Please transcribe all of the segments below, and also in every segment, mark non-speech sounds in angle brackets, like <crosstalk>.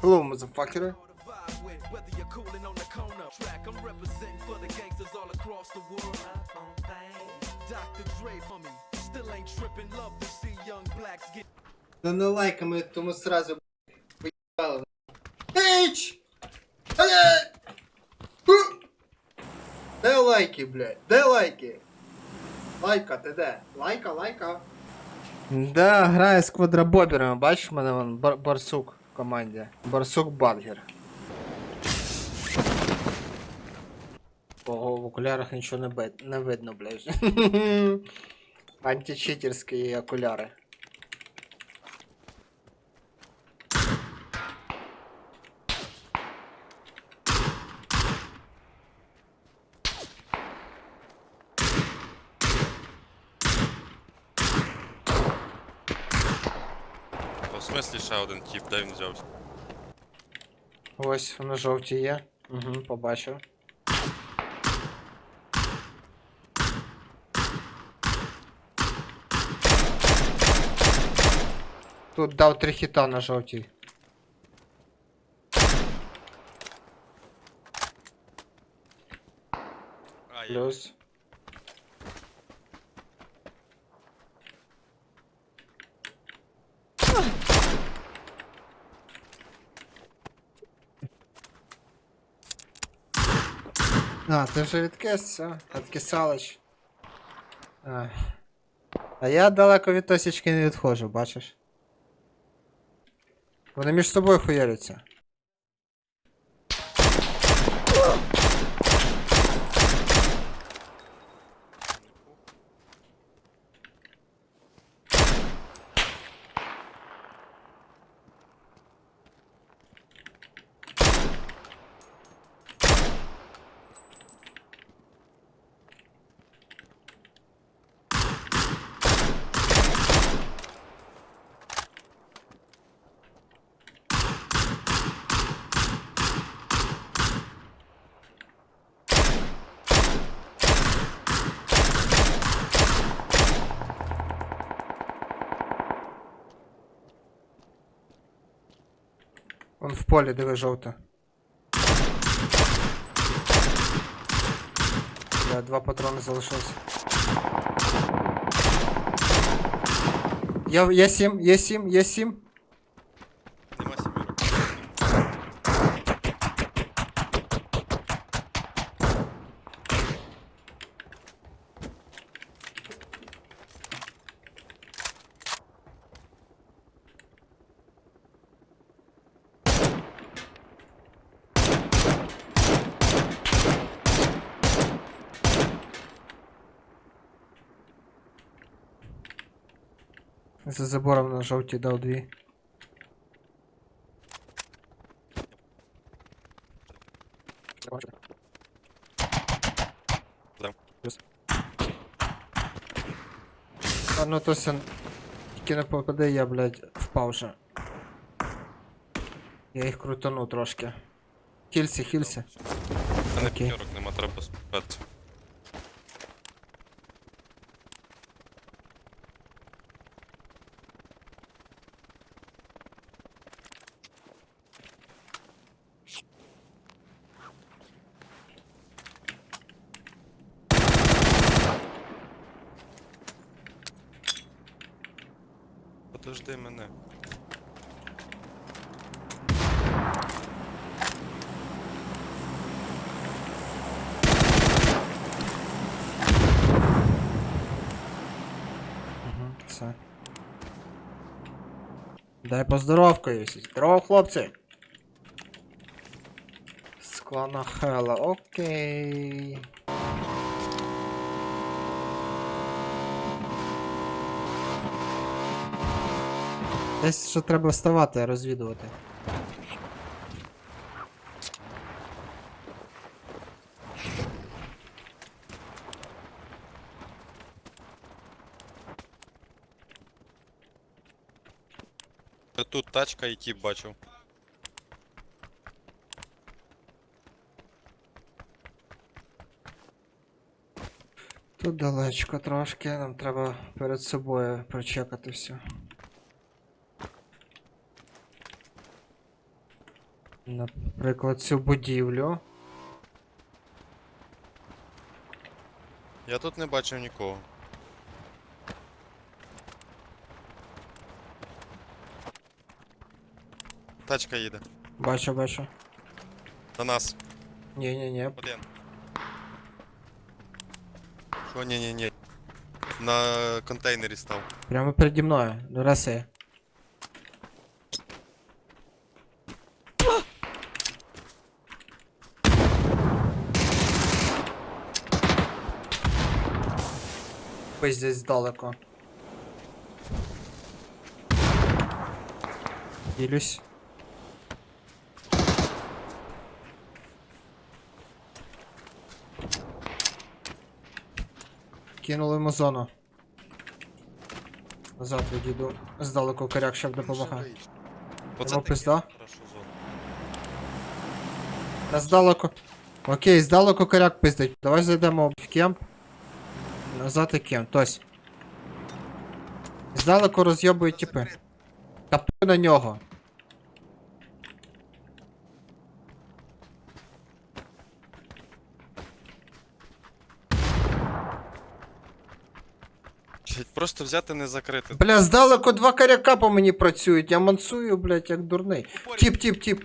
Hello, motherfucker. Да не лайками, тому сразу! Е! Ху! Де лайки, блядь? Де лайки? Лайка, ти де? Лайка, лайка. Да, грає з квадробоберами. Бачиш, мене вон бар барсук команді. Барсук Бадгер. Ого, в окулярах нічого не, бит, не видно, блядь. <laughs> Античитерські окуляри. В смислі ще один тип, де він взявся? Ось на жовтій є. Угу, побачив. Тут дав три хіта на жовтій. А, є. Плюс. А, ти вже відкисся? Відкисалич. А. а я далеко від тосічки не відходжу, бачиш? Вони між собою хуяряться. полі, диви жовте. Я два патрони залишилось. Я, є сім, є сім, є сім. За забором на жовтій дав дві. А ну то. Тільки не попаде, я, блядь, впав вже. Я їх крутану трошки. Хілсі, хілсі. Та не Окей. п'ятірок нема, треба спати. Подожди мене. Угу, все. Дай поздоровкаюсь. Здорово, хлопці. З клана Хела, окей. Десь що треба вставати, розвідувати. Тут тачка і тип бачив. Тут далечко трошки, нам треба перед собою прочекати все. Наприклад, цю будівлю. Я тут не бачив нікого. Тачка їде. Бачу, бачу. До нас. Ні-ні-ні. Один. Що ні-ні-ні. На контейнері став. Прямо переді мною. До раси. Пиздець здалеку. Ділюсь. Кинули йому зону. Назад відійду. Здалеку коряк ще допомагає. Оце Йому пизда? хорошо зона. Та здалеку. Окей, здалеку коряк пиздить. Давай зайдемо в кемп. І кемп, тось. Здалеку роз'єбують типи. Та пи на нього. Просто взяти не закрити. Бля, здалеку два коряка по мені працюють. Я мансую, блядь, як дурний. Тіп, тіп, тіп.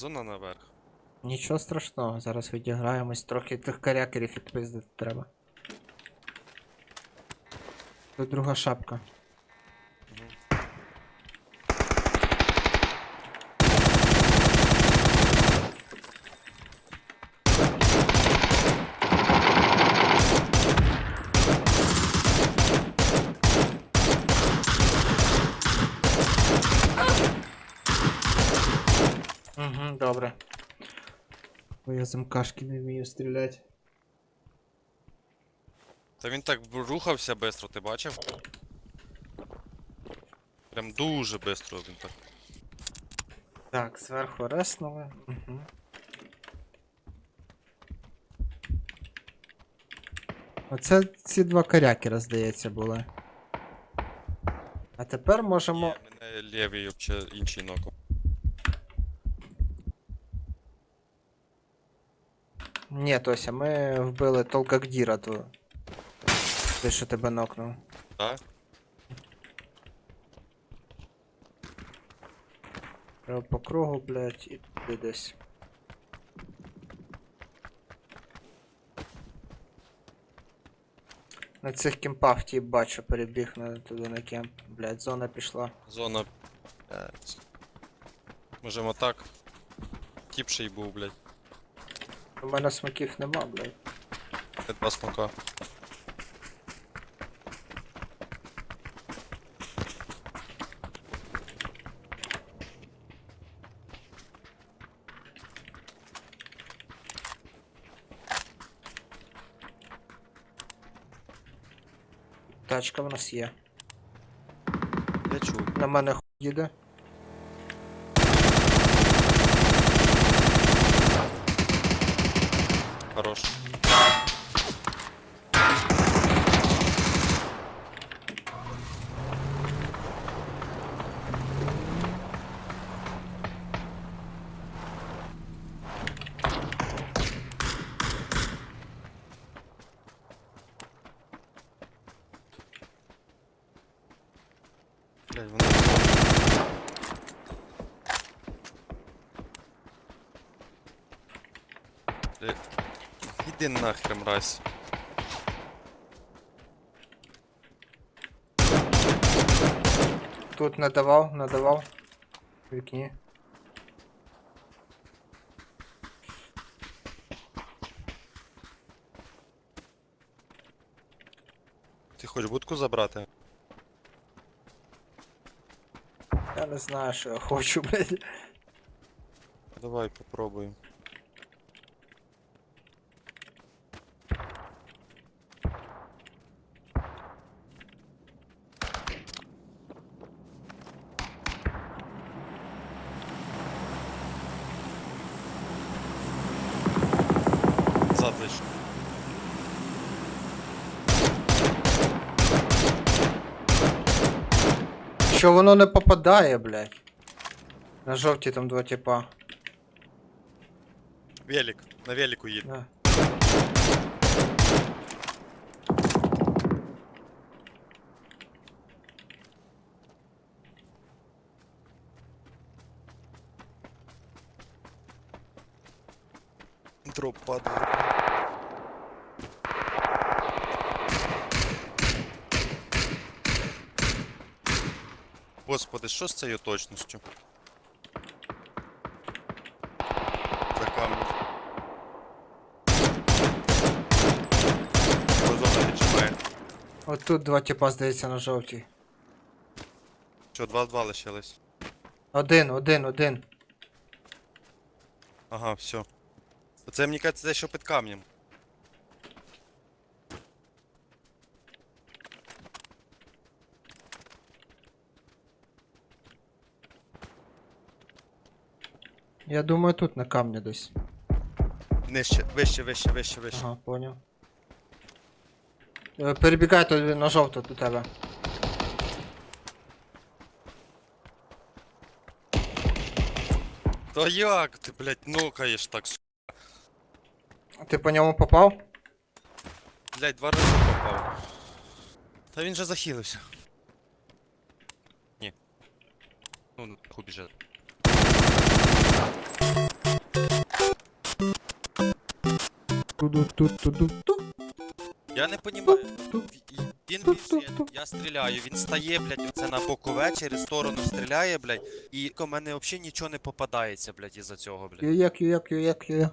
Зона наверх. Нічого страшного, зараз відіграємось, трохи тих карякерів відпиздити треба. Тут друга шапка. Угу, добре. Бо я з МКшки не вмію стріляти. Та він так рухався бистро, ти бачив? Прям дуже бистро він так. Так, зверху реснули. Угу. Оце ці два корякера, здається, були. А тепер можемо. Є, мене лівий вообще інший ноком. Ні, Тося, ми вбили Толкагдіра ту. Ти що тебе нокнув. Так? Треба по кругу, блядь, і туди десь. На цих кемпах ті бачу, перебіг на туди на кемп. Блядь, зона пішла. Зона. Блядь. Можемо так. Тіп ще був, блядь. У мене смаків нема, блядь. Це два смока. Тачка в нас є. Я чув. На мене хуй їде. Хорош. Блядь, вони... Блядь. Іди нахер, мразь. Тут надавав, надавав. В вікні. Ти хочеш будку забрати? Я не знаю, що я хочу, блядь. Давай попробуємо. Що воно не попадає, блядь? На жовті там два типа. Велик, на велику їде. Да. Дроп падає. Господи, що з цією точністю? За камінь. Зона відчимає. От тут два типа, здається, на жовтій. Що, 2-2 лишились. Один, один, один. Ага, все. Оце мені кажеться, що під камнем. Я думаю, тут на камні десь. Нижче, вище, вище, вище, вище. Ага, поняв. Е, Перебігай тут на жовту до тебе. Та як ти, блядь, нокаєш так, су... Ти по ньому попав? Блядь, два рази попав. Та він же захилився. Ні. Ну, нахуй біже. Я не понімаю. Він більше, я, я стріляю, він стає, блядь, оце на бокове, через сторону стріляє, блядь, і ко мене взагалі нічого не попадається, блядь, із-за цього, блядь. Юяк, юяк, юяк, юяк.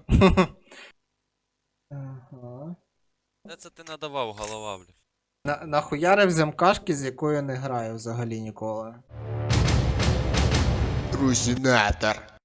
Ага. Де це ти надавав, голова, блядь? На, нахуярив замкашки, з якою не граю взагалі ніколи. Трусінатор.